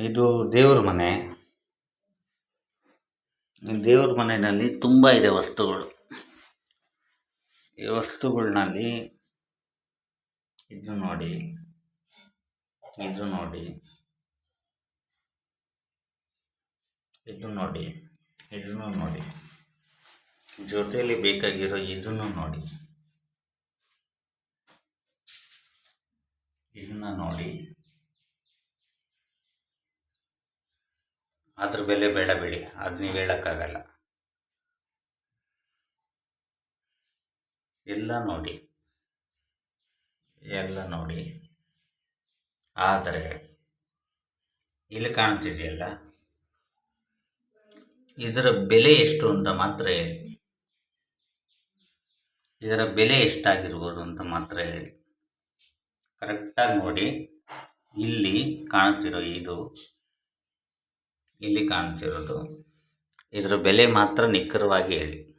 ಇದು ದೇವ್ರ ಮನೆ. ದೇವ್ರ ಮನೆಯಲ್ಲಿ ತುಂಬ ಇದೆ ವಸ್ತುಗಳು. ಈ ವಸ್ತುಗಳಲ್ಲಿ ಇದು ನೋಡಿ ಇದು ನೋಡಿ ಇದು ನೋಡಿ, ಇದನ್ನು ನೋಡಿ. ಜೊತೆಯಲ್ಲಿ ಬೇಕಾಗಿರೋ ಇದನ್ನು ನೋಡಿ. ಇದನ್ನ ನೋಡಿ. ಅದ್ರ ಬೆಲೆ ಬೇಡ ಬಿಡಿ, ಅದು ನೀವು ಹೇಳೋಕ್ಕಾಗಲ್ಲ. ಎಲ್ಲ ನೋಡಿ ಎಲ್ಲ ನೋಡಿ. ಆದರೆ, ಇಲ್ಲಿ ಕಾಣ್ತಿದೆಯಲ್ಲ, ಇದರ ಬೆಲೆ ಎಷ್ಟು ಅಂತ ಮಾತ್ರ ಹೇಳಿ. ಇದರ ಬೆಲೆ ಎಷ್ಟಾಗಿರ್ಬೋದು ಅಂತ ಮಾತ್ರ ಹೇಳಿ. ಕರೆಕ್ಟಾಗಿ ನೋಡಿ, ಇಲ್ಲಿ ಕಾಣ್ತಿರೋ ಇದು ಇಲ್ಲಿ ಕಾಣ್ತಿರೋದು. ಇದರ ಬೆಲೆ ಮಾತ್ರ ನಿಖರವಾಗಿ ಹೇಳಿ.